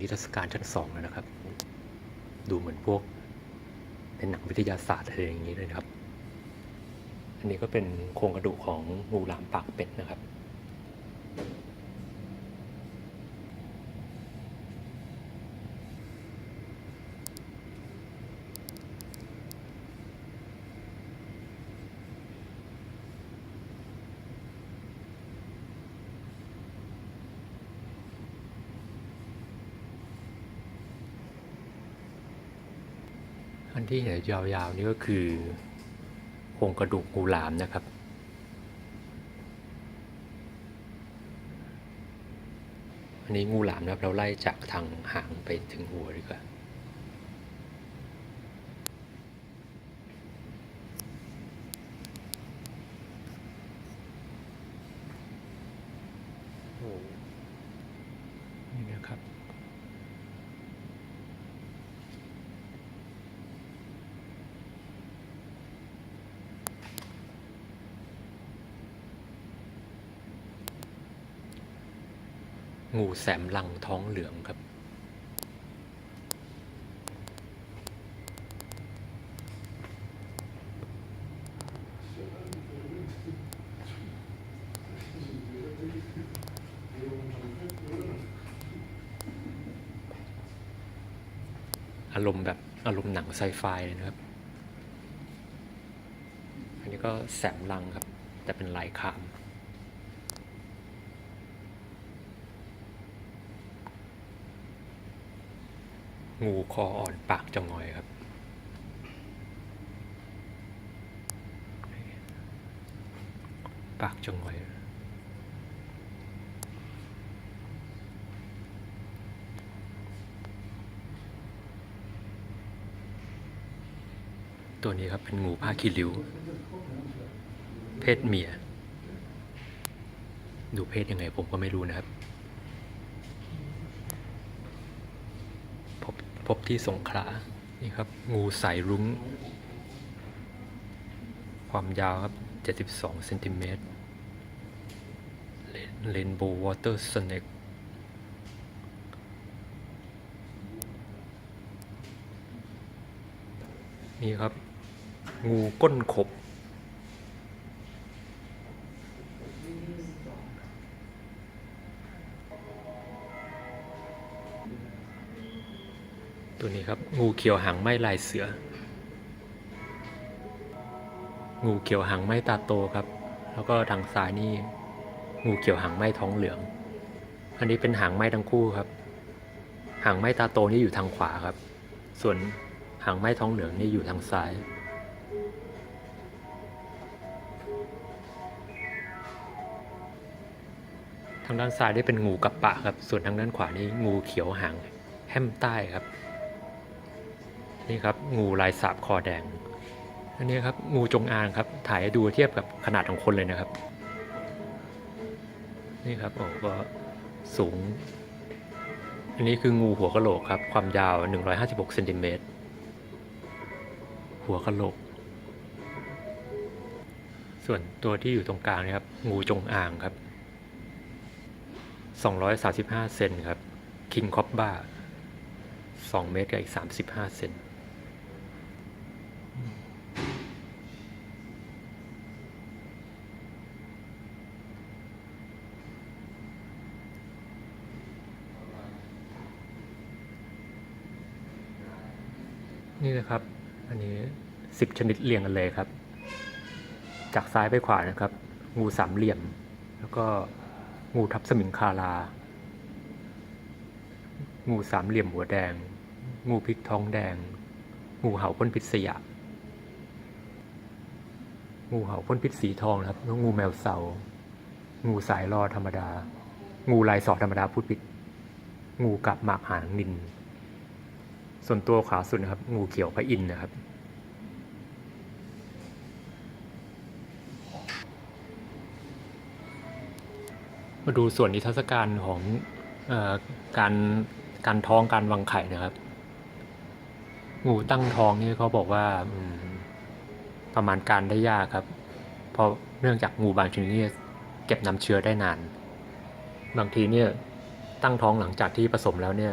นิทรรศการชั้นสองแล้วนะครับ ดูเหมือนพวกเป็นหนังวิทยาศาสตร์อะไรอย่างนี้เลยนะครับ อันนี้ก็เป็นโครงกระดูกของงูหลามปากเป็ดนะครับ ที่เห็นยาวๆนี่ก็คือโครงกระดูกงูหลามนะครับ อันนี้งูหลามนะครับเราไล่จากทางหางไปถึงหัวดีกว่า โอ้นี่นะครับ งูแสมลังท้องเหลืองครับ อารมณ์แบบอารมณ์หนังไซไฟเลยนะครับ อันนี้ก็แสมลังครับ แต่เป็นลายคาม งูคออ่อนปากจะงอยครับ ปากจะงอย ตัวนี้ครับเป็นงูผ้าคีริ้ว เพศเมีย ดูเพศยังไงผมก็ไม่รู้นะครับ พบที่สงขลา นี่ครับ งูสายรุ้ง ความยาวครับ 72เซนติเมตรเลนโบว์วอเตอร์สเนกนี่ครับ งูก้นขบ ครับ งูเขียวหางไหม้ลายเสือ งูเขียวหางไหม้ตาโตครับ แล้วก็ทางซ้ายนี่งูเขียวหางไหม้ท้องเหลือง อันนี้เป็นหางไหม้ทั้งคู่ครับ หางไหม้ตาโตนี่อยู่ทางขวาครับ ส่วนหางไหม้ท้องเหลืองนี่อยู่ทางซ้ายทางด้านซ้ายได้เป็นงูกับปะครับ ส่วนทางด้านขวานี่งูเขียวหางแห้มใต้ครับ นี่ครับงูลายสาบคอแดง อันนี้ครับงูจงอางครับถ่ายให้ดูเทียบกับขนาดของคนเลยนะครับ นี่ครับโอ้ก็สูง อันนี้คืองูหัวกะโหลกครับ ความยาว 156เซนติเมตร หัวกะโหลก ส่วนตัวที่อยู่ตรงกลางนะครับ งูจงอางครับ 235 เซนครับ คิงคอบบ้า2เมตรกับอีก 35 เซน นี่นะครับ อันนี้สิบชนิดเรียงกันเลยครับ จากซ้ายไปขวานะครับ งูสามเหลี่ยม แล้วก็งูทับสมิงคารา งูสามเหลี่ยมหัวแดง งูพิกท้องแดง งูเห่าพ่นพิษสยะงูเห่าพ่นพิษสีทองนะครับแล้วงูแมวเสา งูสายรอธรรมดา งูลายสอธรรมดาพูดผิด งูกับหมากหางนิน ส่วนตัวขวาสุดนะครับ งูเขียวพระอินทร์นะครับ มาดูส่วนนิทรรศการของออการการท้องการวางไข่นะครับ งูตั้งท้องนี่เขาบอกว่าประมาณการได้ยากครับ เพราะเนื่องจากงูบางชนิดเนี่ยเก็บน้ำเชื้อได้นาน บางทีเนี่ยตั้งท้องหลังจากที่ผสมแล้วเนี่ย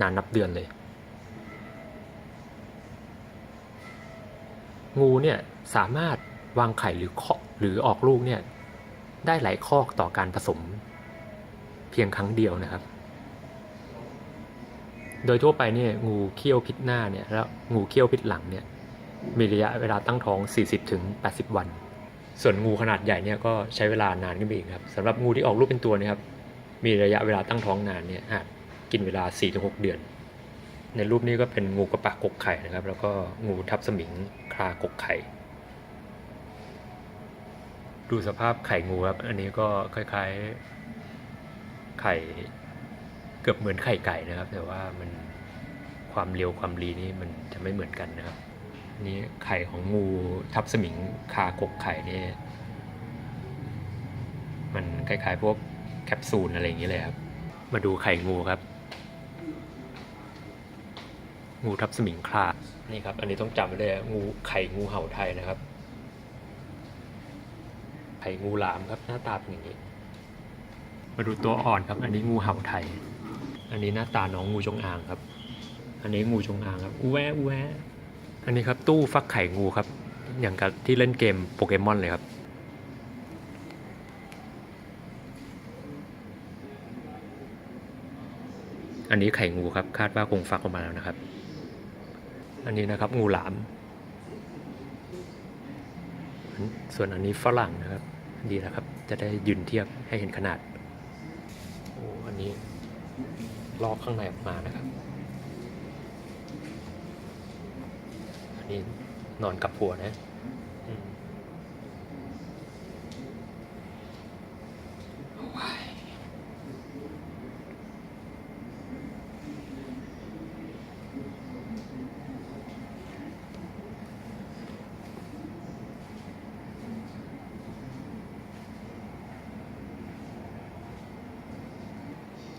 นานนับเดือนเลย งูเนี่ยสามารถวางไข่หรือเคาะหรือออกลูกเนี่ยได้หลายคอกต่อการผสม เพียงครั้งเดียวนะครับ โดยทั่วไปเนี่ยงูเขี้ยวพิษหน้าเนี่ยแล้วงูเขี้ยวพิษหลังเนี่ยมีระยะเวลาตั้งท้อง40-80ถึง80 วัน ส่วนงูขนาดใหญ่เนี่ยก็ใช้เวลานานขึ้นไปอีกครับสำหรับงูที่ออกลูกเป็นตัวนะครับ มีระยะเวลาตั้งท้องนานเนี่ยอาจกินเวลา 4-6 เดือน ในรูปนี้ก็เป็นงูกระปะกกไข่นะครับ แล้วก็งูทับสมิงากกไข่ ดูสภาพไข่งูครับ อันนี้ก็คล้ายๆไข่เกือบเหมือนไข่ไก่นะครับ แต่ว่ามันความเร็วความรีนี่มันจะไม่เหมือนกันนะครับนี่ไข่ของงูทับสมิงคากกไข่นี่มันคล้ายๆพวกแคปซูลอะไรอย่างนี้เลยครับ มาดูไข่งูครับ งูทับสมิงคลานี่ครับ อันนี้ต้องจำไว้เลยงูไข่งูเห่าไทยนะครับ ไข่งูหลามครับหน้าตาเป็นอย่างนี้ มาดูตัวอ่อนครับ อันนี้งูเห่าไทย อันนี้หน้าตาน้องงูจงอางครับ อันนี้งูจงอางครับอูแวอูแวอันนี้ครับตู้ฟักไข่งูครับ อย่างกับที่เล่นเกมโปเกมอนเลยครับอันนี้ไข่งูครับ คาดว่าคงฟักออกมาแล้วนะครับ อันนี้นะครับงูหลาม ส่วนอันนี้ฝรั่งนะครับ ดีนะครับ จะได้ยืนเทียบให้เห็นขนาดโอ้อันนี้ลอกข้างในออกมานะครับ อันนี้นอนกับหัวนะ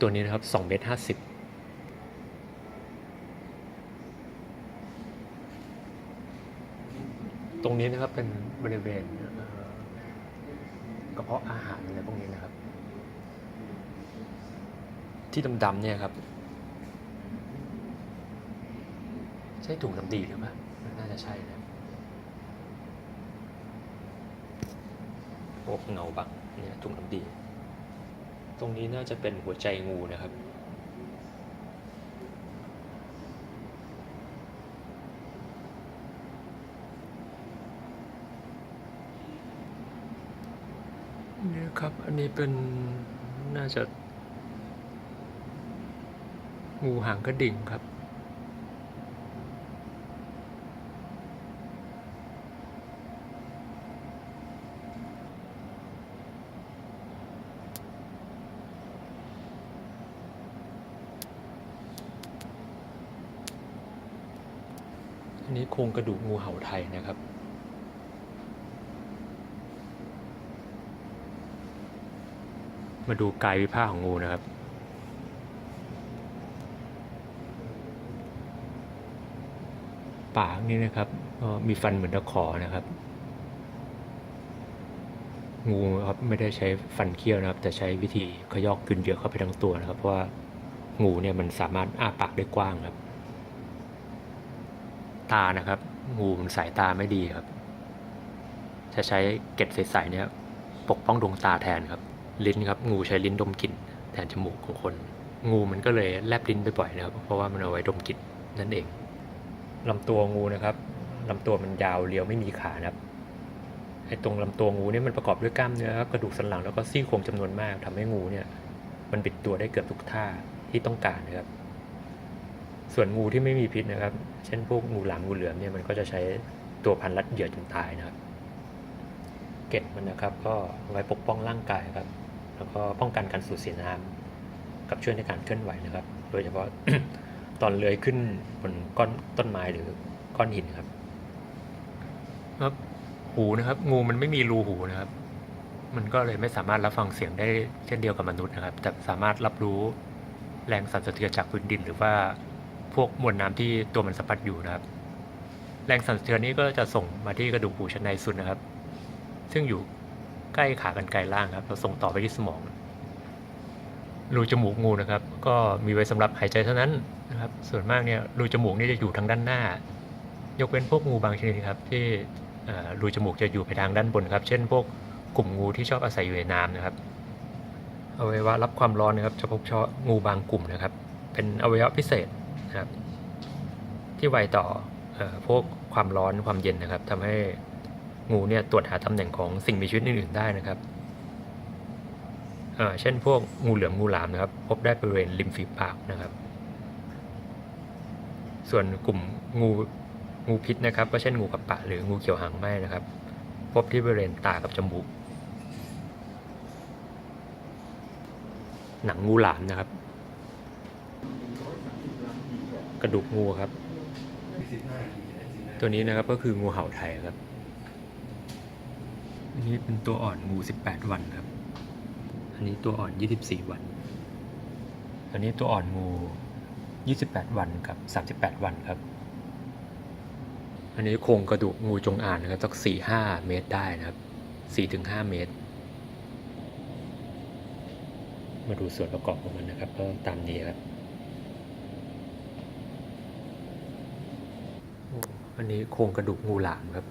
ตัวนี้นะครับ2เมตร50ตรงนี้นะครับเป็นบริเวณกระเพาะอาหารอะไรพวกนี้นะครับ ที่ดำๆเนี่ยครับ ใช่ถุงน้ำดีหรือเปล่าน่าจะใช่นะโอ้เงาบังเนี่ยถุงน้ำดี ตรงนี้น่าจะเป็นหัวใจงูนะครับ นี่ครับอันนี้เป็นน่าจะ งูหางกระดิ่งครับ นี้โครงกระดูกงูเห่าไทยนะครับ มาดูกายวิภาคของงูนะครับ ปากนี่นะครับก็มีฟันเหมือนตะขอนะครับ งูครับไม่ได้ใช้ฟันเคี้ยวนะครับ แต่ใช้วิธีขยอกกลืนเยื่อเข้าไปทั้งตัวนะครับ เพราะว่างูเนี่ยมันสามารถอ้าปากได้กว้างครับ ตานะครับงูมันสายตาไม่ดีครับ จะใช้เกล็ดใสๆเนี่ยปกป้องดวงตาแทนครับ ลิ้นครับ งูใช้ลิ้นดมกลิ่นแทนจมูกของคน งูมันก็เลยแลบลิ้นไปบ่อยนะครับ เพราะว่ามันเอาไว้ดมกลิ่นนั่นเองลำตัวงูนะครับลำตัวมันยาวเรียวไม่มีขานะครับไอ้ตรงลำตัวงูเนี่ยมันประกอบด้วยกล้ามเนื้อกระดูกสันหลังแล้วก็ซี่โครงจำนวนมากทำให้งูเนี่ย มันบิดตัวได้เกือบทุกท่าที่ต้องการนะครับ ส่วนงูที่ไม่มีพิษนะครับ เช่นพวกงูหลามงูเหลือมเนี่ยมันก็จะใช้ตัวพันรัดเหยื่อจนตายนะครับ เกล็ดมันนะครับก็ไว้ปกป้องร่างกายครับ แล้วก็ป้องกันการสูญเสียน้ำกับช่วยในการเคลื่อนไหวนะครับ โดยเฉพาะตอนเลื้อยขึ้นบนก้อนต้นไม้หรือก้อนหินครับ ครับ หูนะครับ งูมันไม่มีรูหูนะครับ มันก็เลยไม่สามารถรับฟังเสียงได้เช่นเดียวกับมนุษย์นะครับ แต่สามารถรับรู้แรงสั่นสะเทือนจากพื้นดินหรือว่า พวกมวลน้ำที่ตัวมันสัมผัสอยู่นะครับ แรงสั่นสะเทือนนี้ก็จะส่งมาที่กระดูกหูชั้นในสุดนะครับ ซึ่งอยู่ใกล้ขากรรไกรล่างครับแล้วส่งต่อไปที่สมองรูจมูกงูนะครับ ก็มีไว้สำหรับหายใจเท่านั้นนะครับ ส่วนมากเนี่ยรูจมูกนี่จะอยู่ทางด้านหน้า ยกเว้นพวกงูบางชนิดครับ ที่รูจมูกจะอยู่ไปทางด้านบนครับ เช่น พวกกลุ่มงูที่ชอบอาศัยอยู่ในน้ำนะครับอวัยวะรับความร้อนนะครับจะพบเฉพาะงูบางกลุ่มนะครับ เป็นอวัยวะพิเศษ นะครับ ที่ไวต่ออพวกความร้อนความเย็นนะครับทำให้งูเนี่ยตรวจหาตำแหน่งของสิ่งมีชีวิตอื่นๆได้นะครับเอ่อเช่นพวกงูเหลือมงูหลามนะครับ พบได้บริเวณริมฝีปากนะครับ ส่วนกลุ่มงูงูพิษนะครับ ก็เช่นงูกับปะหรืองูเขียวหางไหมนะครับ พบที่บริเวณตากับจมูกหนังงูหลามนะครับ กระดูกงูครับ ตัวนี้นะครับก็คืองูเห่าไทยครับ อันนี้เป็นตัวอ่อนงู 18 วันครับ อันนี้ตัวอ่อน 24 วัน อันนี้ตัวอ่อนงู 28 วันกับ 38 วันครับ อันนี้โครงกระดูกงูจงอางนะครับสัก 4-5 เมตรได้นะครับ 4-5 เมตร มาดูส่วนประกอบของมันนะครับ ก็ตามนี้ครับ อันนี้โครงกระดูกงูหลามครับ